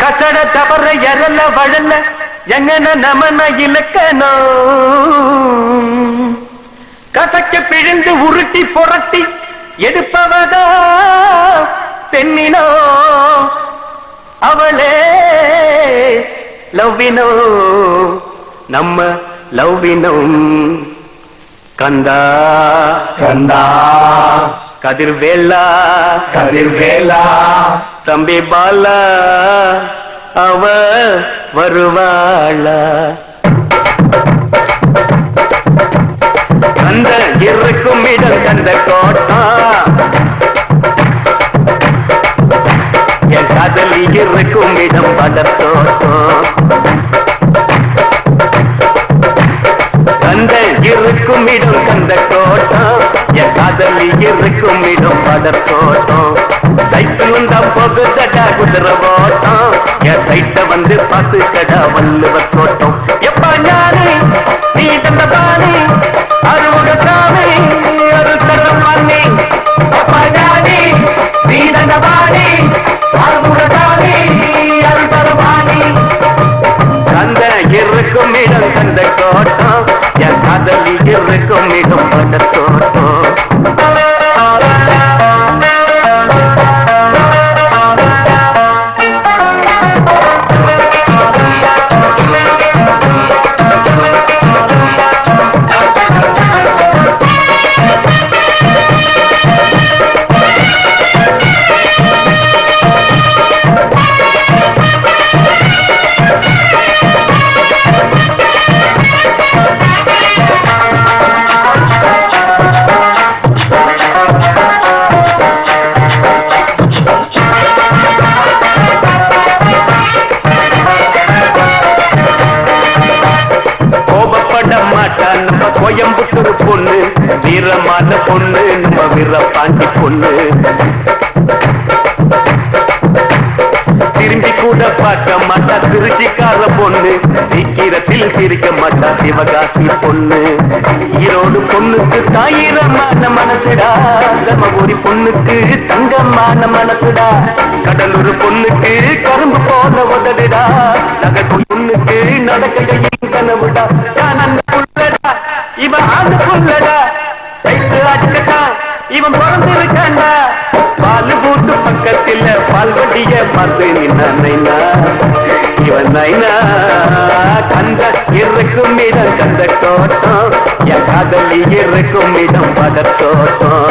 கசட தவற எரல வழல எங்கன நமன இலக்கணம்? கசக்க பிழிந்து உருட்டி புரட்டி எடுப்பவதா பெண்ணினோ? அவளே லவ்வினோ? நம்ம லவ்வினோம் கந்தா. கந்தா. கதிர்வேலா. கதிர்வேலா. தம்பி பாலா. அவ வருவாளா? அந்த இருக்கும் இடம் கந்த கும்பிடும் இடம் பதத்தோட்டம் சைக்கிள் வந்தா போகுதடா குதிரை ஓட்டம் என் சைட்ட வந்து பார்த்துக்கடா வல்லுவ தோட்டம். வீரமான பொண்ணு நம்ம வீரப்பாண்டி பொண்ணு. திரும்பி கூட பார்க்க மாட்டா திருச்சிக்கார பொண்ணு. சீக்கிரத்தில் சிரிக்க மாட்டா சிவகாசி பொண்ணு. ஈரோடு பொண்ணுக்கு தாயிரமான மனசுடா. தர்மபுரி பொண்ணுக்கு தங்கமான மனசுடா. கடலூர் பொண்ணுக்கு கரும்பு போல உதடுடா. நகர் பொண்ணுக்கு நடக்கையில் கனவுடா. நான் அந்த புள்ளடா. இவன் ஆண்டு புள்ளடா. இவன் பிறந்திருக்காண்டா பால் பூட்டு பக்கத்தில் பால் வட்டிய பார்த்து நின்ன இவன் நைனா கந்த இருக்கும் இடம் கந்த தோட்டம். என் காதலி இருக்கும் இடம் பதத்தோட்டம்